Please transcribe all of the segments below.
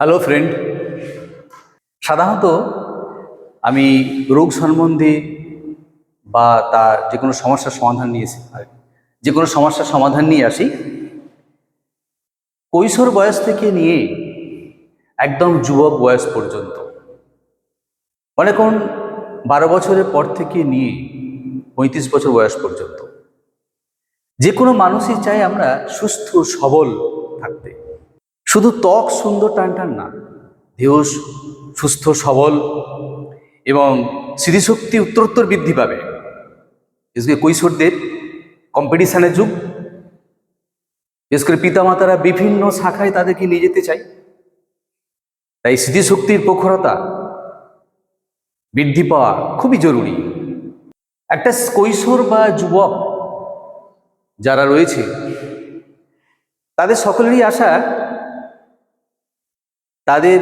Hello friend সাধারণত আমি রোগ সম্বন্ধে বা তার যে কোনো সমস্যার সমাধান নিয়েছি যে কোনো সমস্যার সমাধান নিয়ে আসি। কৈশোর বয়স থেকে নিয়ে একদম যুবক বয়স পর্যন্ত। করুন, বারো বছরের পর থেকে নিয়ে পঁয়ত্রিশ বছর বয়স পর্যন্ত। যে কোনো মানুষই চাই আমরা সুস্থ, সবল থাকতে। শুধু ত্বক সুন্দর টান টান না দেহ সুস্থ, সবল এবং স্মৃতিশক্তি উত্তরোত্তর বৃদ্ধি পাবে। বিশেষ কৈশোরদের কম্পিটিশানের যুগ। বিশেষ করে পিতামাতারা বিভিন্ন শাখায় তাদেরকে নিয়ে যেতে চায়। তাই স্মৃতিশক্তির প্রখরতা বৃদ্ধি পাওয়া খুবই জরুরি। একটা কৈশোর বা যুবক যারা রয়েছে, তাদের সকলেরই আশা তাদের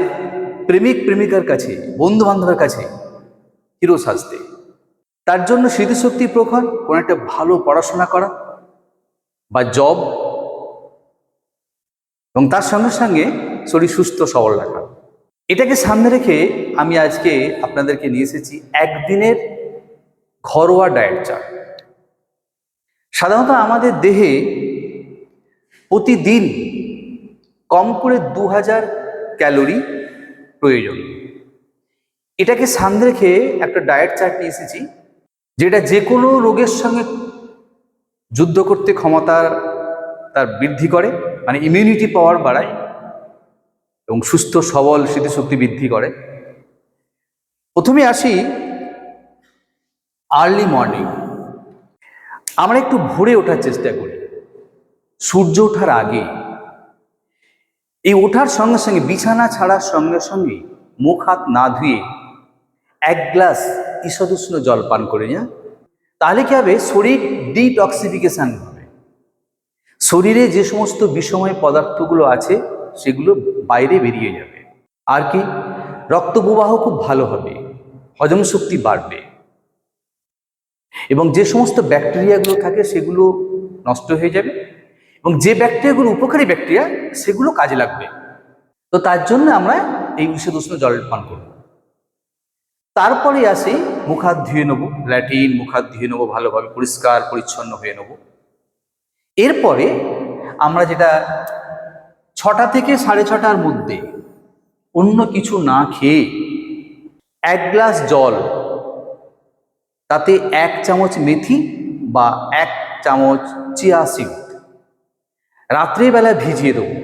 প্রেমিক প্রেমিকার কাছে বন্ধু বান্ধবের কাছে হিরো সাজতে। তার জন্য স্মৃতিশক্তি প্রখর, কোনো একটা ভালো পড়াশোনা করা বা জব এবং তার সঙ্গে সঙ্গে শরীর সুস্থ, সবল রাখা। এটাকে সামনে রেখে আমি আজকে আপনাদেরকে নিয়ে এসেছি একদিনের ঘরোয়া ডায়েট চার্ট সাধারণত আমাদের দেহে প্রতিদিন কম করে দু হাজার ক্যালোরি প্রয়োজন। এটাকে সামনে রেখে একটা ডায়েট চার্ট নিয়ে এসেছি, যেটা যে কোনো রোগের সঙ্গে যুদ্ধ করতে ক্ষমতা তার বৃদ্ধি করে মানে ইমিউনিটি পাওয়ার বাড়ায় এবং সুস্থ, সবল স্মৃতিশক্তি বৃদ্ধি করে। প্রথমে আসি আর্লি মর্নিং আমরা একটু ভোরে ওঠার চেষ্টা করি। সূর্য ওঠার আগে এই ওঠার সঙ্গে সঙ্গে, বিছানা ছাড়ার সঙ্গে সঙ্গে মুখ হাত না ধুয়ে এক গ্লাস ঈষদুষ্ণ জল পান করে না তাহলে কি হবে? শরীর ডিটক্সিফিকেশন হবে। শরীরে যে সমস্ত বিষময় পদার্থগুলো আছে, সেগুলো বাইরে বেরিয়ে যাবে। আর কি? রক্ত প্রবাহ খুব ভালো হবে। হজম শক্তি বাড়বে। এবং যে সমস্ত ব্যাকটেরিয়াগুলো থাকে, সেগুলো নষ্ট হয়ে যাবে। এবং যে ব্যাকটেরিয়াগুলো উপকারী ব্যাকটেরিয়া, সেগুলো কাজে লাগবে। তো তার জন্য আমরা এই বিষয় উষ্ণ জল পান করব। তারপরে আসি মুখ হাত ধুয়ে নেব, ল্যাটিন মুখ হাত ধুয়ে নেব, ভালোভাবে পরিষ্কার, পরিচ্ছন্ন হয়ে নেব। এরপরে আমরা যেটা ছটা থেকে সাড়ে ছটার মধ্যে অন্য কিছু না খেয়ে এক গ্লাস জল, তাতে এক চামচ মেথি বা এক চামচ চিয়া সিড রাত্রিবেলা ভিজিয়ে দেবো।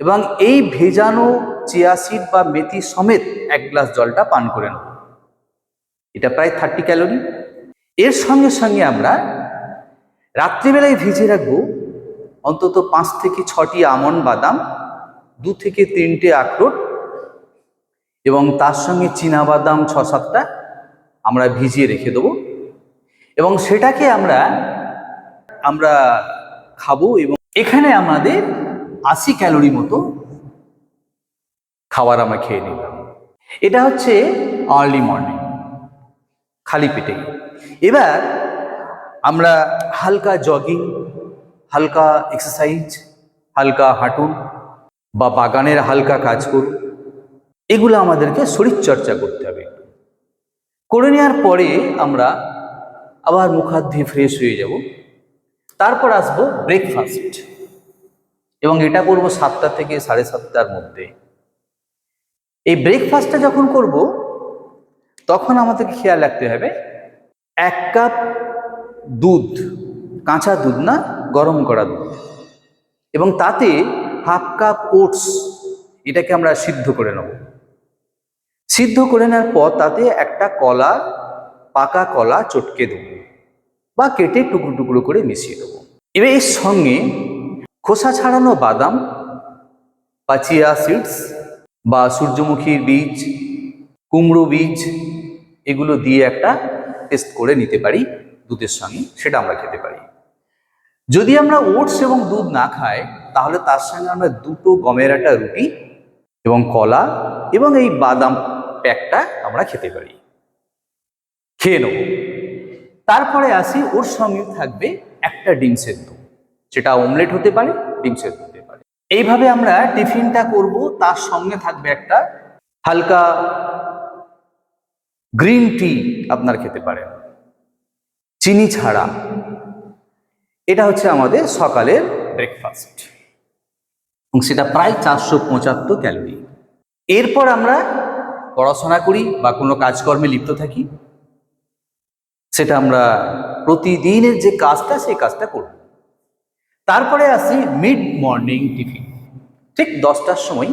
এবং এই ভেজানো চিয়া সিড বা মেথি সমেত এক গ্লাস জলটা পান করে নেব। এটা প্রায় থার্টি ক্যালোরি এর সঙ্গে সঙ্গে আমরা রাত্রিবেলায় ভিজিয়ে রাখব অন্তত পাঁচ থেকে ছটি আমন বাদাম, দু থেকে তিনটে আখরোট এবং তার সঙ্গে বাদাম ছ সাতটা আমরা ভিজিয়ে রেখে দেবো। এবং সেটাকে আমরা আমরা খাব এবং এখানে আমাদের আশি ক্যালোরি মতো খাবার আমরা খেয়ে নিলাম। এটা হচ্ছে আর্লি মর্নিং খালি পেটে এবার আমরা হালকা জগিং হালকা এক্সারসাইজ হালকা হাঁটুন বা বাগানের হালকা কাজ করুন। এগুলো আমাদেরকে শরীরচর্চা করতে হবে। করে নেওয়ার পরে আমরা আবার মুখ হাত ধুয়ে ফ্রেশ হয়ে যাব। তারপর আসব ব্রেকফাস্ট এবং এটা করব সাতটা থেকে সাড়ে সাতটার মধ্যে। এই ব্রেকফাস্টটা যখন করব, তখন আমাদেরকে খেয়াল রাখতে হবে, এক কাপ দুধ, কাঁচা দুধ না, গরম করা দুধ। এবং তাতে হাফ কাপ ওটস, এটাকে আমরা সিদ্ধ করে নেব। সিদ্ধ করে নেওয়ার পর তাতে একটা কলা, পাকা কলা চটকে দেবো। বা কেটে টুকরো টুকরো করে মিশিয়ে দেবো। এবার এর সঙ্গে খোসা ছাড়ানো বাদাম বা চিয়া সিডস বা সূর্যমুখীর বীজ, কুমড়ো বীজ, এগুলো দিয়ে একটা টেস্ট করে নিতে পারি দুধের সঙ্গে, সেটা আমরা খেতে পারি। যদি আমরা ওটস এবং দুধ না খাই, তাহলে তার সঙ্গে আমরা দুটো গমের একটা রুটি এবং কলা এবং এই বাদাম প্যাকটা আমরা খেতে পারি। খেয়ে নেব। তারপরে আসি ওর সঙ্গে থাকবে একটা ডিম সেদ্ধ। সেটা অমলেট হতে পারে, ডিম সেদ্ধ হতে পারে। এইভাবে আমরা টিফিনটা করব, তার সঙ্গে থাকবে একটা হালকা গ্রিন টি আপনার খেতে পারেন। চিনি ছাড়া। এটা হচ্ছে আমাদের সকালের ব্রেকফাস্ট এবং সেটা প্রায় চারশো পঁচাত্তর ক্যালোরি। এরপর আমরা পড়াশোনা করি বা কোনো কাজকর্মে লিপ্ত থাকি। সেটা আমরা প্রতিদিনের যে কাজটা, সেই কাজটা করব। তারপরে আসি মিড মর্নিং টিফিন ঠিক দশটার সময়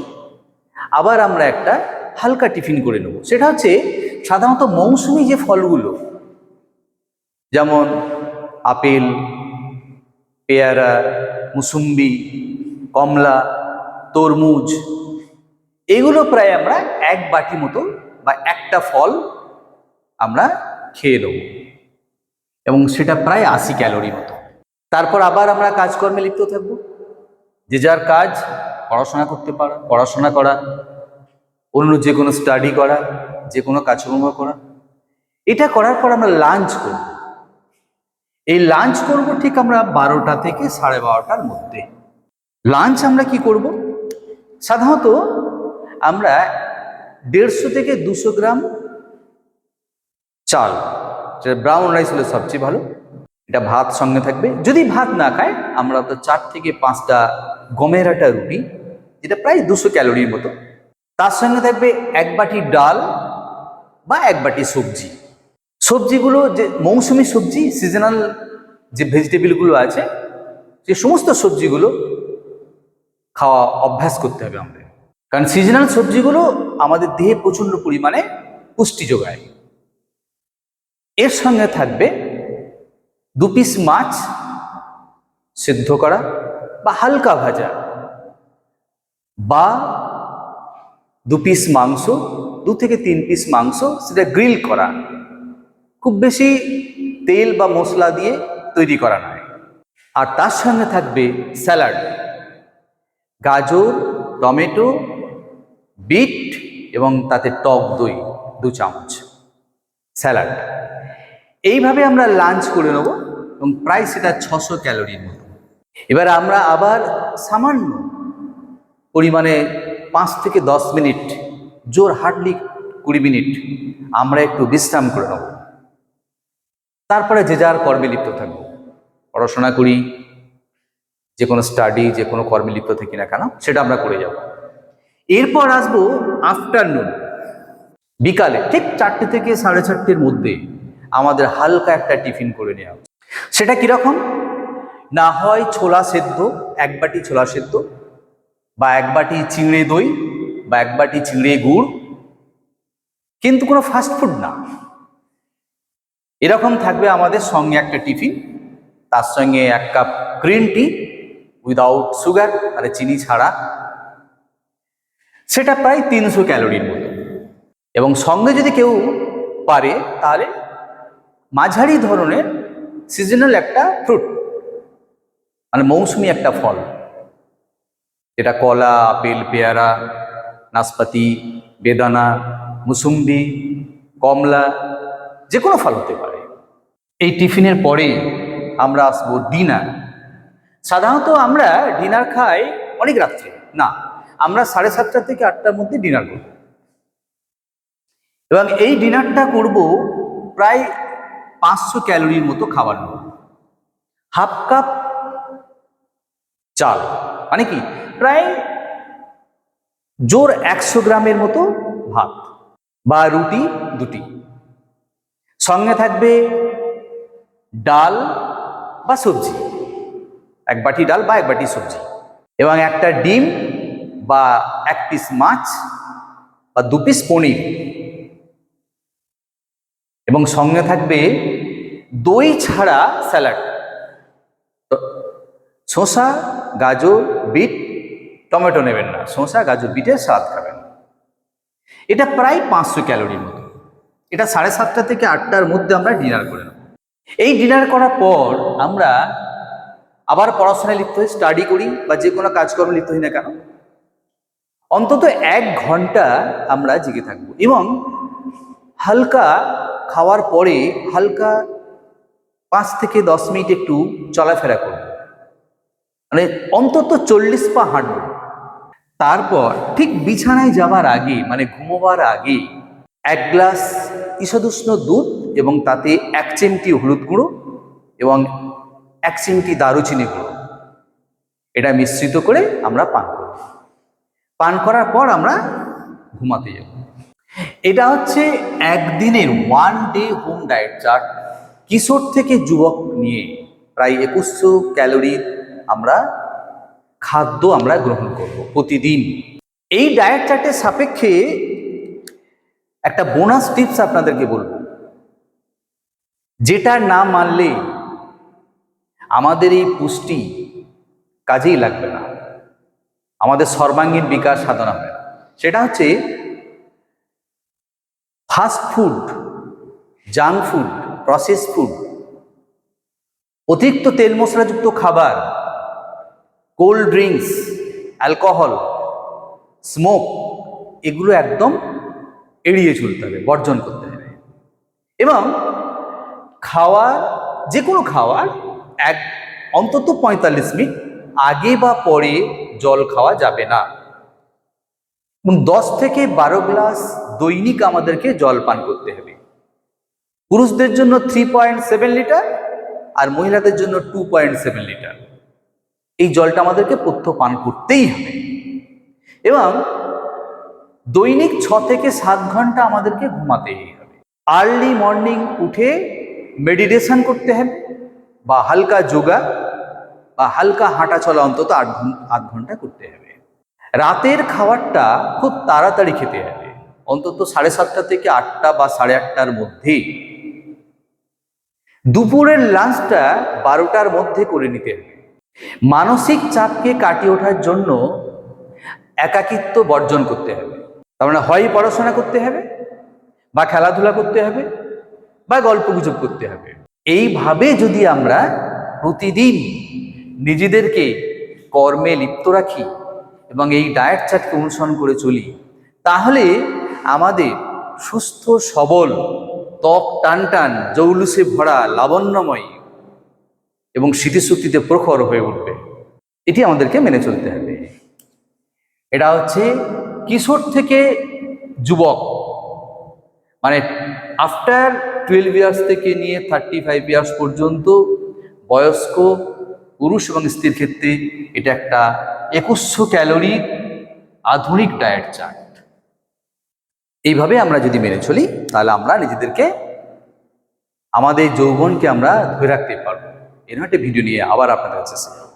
আবার আমরা একটা হালকা টিফিন করে নেব। সেটা হচ্ছে সাধারণত মৌসুমি যে ফলগুলো, যেমন আপেল, পেয়ারা, মুসুম্বি, কমলা, তরমুজ, এগুলো প্রায় আমরা এক বাটি মতো বা একটা ফল আমরা খেয়ে নেব। এবং সেটা প্রায় আশি ক্যালোরি মতো। তারপর আবার আমরা কাজকর্মে লিপ্ত থাকব। যে যার কাজ, পড়াশোনা করতে পারা, পড়াশোনা করা, অন্য যে কোনো স্টাডি করা, যে কোনো কাজকর্ম করা। এটা করার পর আমরা লাঞ্চ করব। এই লাঞ্চ করব ঠিক আমরা বারোটা থেকে সাড়ে বারোটার মধ্যে। লাঞ্চ আমরা কি করব? সাধারণত আমরা দেড়শো থেকে দুশো গ্রাম চাল যেটা ব্রাউন রাইস হলে সবচেয়ে ভালো। এটা ভাত সঙ্গে থাকবে। যদি ভাত না খায়, আমরা তো চার থেকে পাঁচটা গমের আটা রুটি, যেটা প্রায় দুশো ক্যালোরির মতো। তার সঙ্গে থাকবে এক বাটি ডাল বা এক বাটি সবজি। সবজিগুলো যে মৌসুমি সবজি সিজনাল যে ভেজিটেবলগুলো আছে, সে সমস্ত সবজিগুলো খাওয়া অভ্যাস করতে হবে আমাদের। কারণ সিজনাল সবজিগুলো আমাদের দেহে প্রচণ্ড পরিমাণে পুষ্টি যোগায়। এর সঙ্গে থাকবে দু পিস মাছ সিদ্ধ করা বা হালকা ভাজা বা দু পিস মাংস, দু থেকে তিন পিস মাংস সেটা গ্রিল করা। খুব বেশি তেল বা মশলা দিয়ে তৈরি করা নয়। আর তার সঙ্গে থাকবে স্যালাড। গাজর, টমেটো, বিট এবং তাতে টক দই দু চামচ। স্যালাড। এইভাবে আমরা লাঞ্চ করে নেব এবং প্রায় সেটা ছশো ক্যালোরির মতো। এবার আমরা আবার সামান্য পরিমাণে পাঁচ থেকে দশ মিনিট, জোর হার্ডলি কুড়ি মিনিট আমরা একটু বিশ্রাম করে নেব। তারপরে যে যার কর্মে লিপ্ত থাকব। পড়াশোনা করি, যে কোনো স্টাডি যে কোনো কর্মে লিপ্ত থাকি না কেন, সেটা আমরা করে যাব। এরপর আসব আফটারনুন বিকালে, ঠিক চারটে থেকে সাড়ে চারটের মধ্যে আমাদের হালকা একটা টিফিন করে নেওয়া সেটা কীরকম? না হয় ছোলা সেদ্ধ, এক বাটি ছোলা সেদ্ধ, বা এক বাটি চিংড়ে দই, বা এক বাটি চিংড়ে গুড়, কিন্তু কোনো ফাস্ট ফুড না। এরকম থাকবে আমাদের সঙ্গে একটা টিফিন, তার সঙ্গে এক cup green tea without sugar মানে চিনি ছাড়া। সেটা প্রায় তিনশো ক্যালোরির মতো। এবং সঙ্গে যদি কেউ পারে, তাহলে মাঝারি ধরনের সিজনাল একটা ফ্রুট মানে মৌসুমি একটা ফল। এটা কলা, আপেল, পেয়ারা, নাশপাতি, বেদানা, মুসুম্বি, কমলা যে কোনো ফল হতে পারে। এই টিফিনের পরে আমরা আসব ডিনার। সাধারণত আমরা ডিনার খাই অনেক রাত্রে। না, আমরা সাড়ে সাতটা থেকে আটটার মধ্যে ডিনার করব। এবং এই ডিনারটা করব প্রায় পাঁচশো ক্যালোরির মতো খাবার নেব। হাফ কাপ চাল মানে কি? প্রায় জোর একশো গ্রামের মতো ভাত বা রুটি দুটি। সঙ্গে থাকবে ডাল বা সবজি। এক বাটি ডাল বা এক বাটি সবজি। এবং একটা ডিম বা এক পিস মাছ বা দু পিস পনির। এবং সঙ্গে থাকবে দই ছাড়া স্যালাড। শসা, গাজর, বিট, টমেটো নেবেন না। শসা, গাজর, বিটের স্বাদ খাবেন। এটা প্রায় পাঁচশো ক্যালোরির মতো। এটা সাড়ে সাতটা থেকে আটটার মধ্যে আমরা ডিনার করে নেব। এই ডিনার করার পর আমরা আবার পড়াশোনায় লিপ্ত হই স্টাডি করি বা যে কোনো কাজকর্মে লিপ্ত হই না কেন, অন্তত এক ঘণ্টা আমরা জেগে থাকব। এবং হালকা খাওয়ার পরে হালকা পাঁচ থেকে দশ মিনিট একটু চলাফেরা করব। মানে অন্তত চল্লিশ পা হাঁটবো। তারপর ঠিক বিছানায় যাবার আগে মানে ঘুমোবার আগে এক গ্লাস ঈষদুষ্ণ দুধ এবং তাতে এক চিমটি হলুদ গুঁড়ো এবং এক চিমটি দারুচিনি গুঁড়ো। এটা মিশ্রিত করে আমরা পান করব। পান করার পর আমরা ঘুমাতে যাব। এটা হচ্ছে একদিনের one day home diet chart কিশোর থেকে যুবক নিয়ে প্রায় একুশশো ক্যালোরি আমরা, খাদ্য আমরা গ্রহণ করব প্রতিদিন। এই ডায়েট চার্টের সাপেক্ষে একটা বোনাস টিপস আপনাদেরকে বলব। যেটা না মানলে আমাদের এই পুষ্টি কাজেই লাগবে না। আমাদের সর্বাঙ্গীন বিকাশ সাধনা হবে না। সেটা হচ্ছে fast food junk food process food অতিরিক্ত তেল মশলাযুক্ত খাবার কোল্ড ড্রিঙ্কস অ্যালকোহল স্মোক এগুলো একদম এড়িয়ে চলতে হবে, বর্জন করতে হবে। এবং খাওয়ার যে কোনো খাওয়ার এক, অন্তত পঁয়তাল্লিশ মিনিট আগে বা পরে জল খাওয়া যাবে না। দশ থেকে বারো গ্লাস দৈনিক আমাদেরকে জল পান করতে হবে পুরুষদের জন্য থ্রি পয়েন্ট সেভেন লিটার আর মহিলাদের জন্য টু পয়েন্ট সেভেন লিটার এই জলটা আমাদেরকে পথ্য পান করতেই হবে। এবং দৈনিক ছ থেকে সাত ঘণ্টা আমাদেরকে ঘুমাতেই হবে। আর্লি মর্নিং উঠে মেডিটেশন করতে হবে বা হালকা যোগা বা হালকা হাঁটা চলা অন্তত আট ঘণ্টা আধ ঘণ্টা করতে হবে। রাতের খাবারটা খুব তাড়াতাড়ি খেতে হবে। অন্তত সাড়ে সাতটা থেকে আটটা বা সাড়ে আটটার মধ্যেই। দুপুরের লাঞ্চটা বারোটার মধ্যে করে নিতে। হবে মানসিক চাপকে কাটিয়ে ওঠার জন্য একাকিত্ব বর্জন করতে হবে। তার মানে হয় পড়াশোনা করতে হবে, বা খেলাধুলা করতে হবে, বা গল্প গুজব করতে হবে। এইভাবে যদি আমরা প্রতিদিন নিজেদেরকে কর্মে লিপ্ত রাখি এবং এই ডায়েট চার্টকে অনুসরণ করে চলি, তাহলে আমাদের সুস্থ, সবল ত্বক টান টান, জৌলুসে ভরা, লাবণ্যময় এবং স্মৃতিশক্তিতে প্রখর হয়ে উঠবে। এটি আমাদেরকে মেনে চলতে হবে। এটা হচ্ছে কিশোর থেকে যুবক। মানে আফটার টুয়েলভ ইয়ার্স থেকে নিয়ে থার্টি ফাইভ ইয়ার্স পর্যন্ত বয়স্ক পুরুষ এবং স্ত্রীর ক্ষেত্রে এটা একটা একুশশো ক্যালোরি আধুনিক ডায়েট চার্ট এইভাবে আমরা যদি মেনে চলি, তাহলে আমরা নিজেদেরকে, আমাদের যৌবনকে আমরা ধরে রাখতে পারব এরকম একটা ভিডিও নিয়ে আবার আপনাদের কাছে।